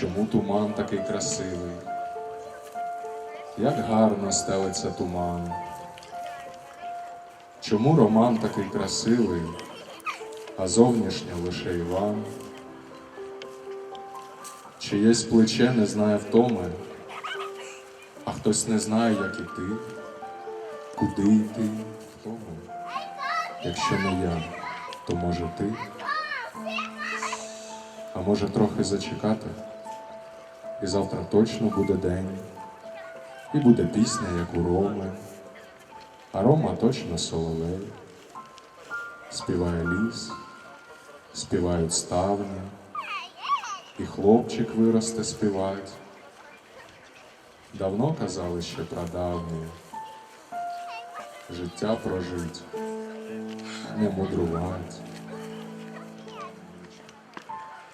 Чому туман такий красивий? Як гарно стелиться туман. Чому роман такий красивий, а зовнішньо лише Іван? Чиєсь плече не знає втоми, а хтось не знає, як іти, куди йти втому. Якщо не я, то може ти? А може трохи зачекати? І завтра точно буде день, і буде пісня, як у Роми, а Рома точно соловей. Співає ліс, співають ставні, і хлопчик виросте співать. Давно казали ще прадавні, життя прожить, не мудрувать.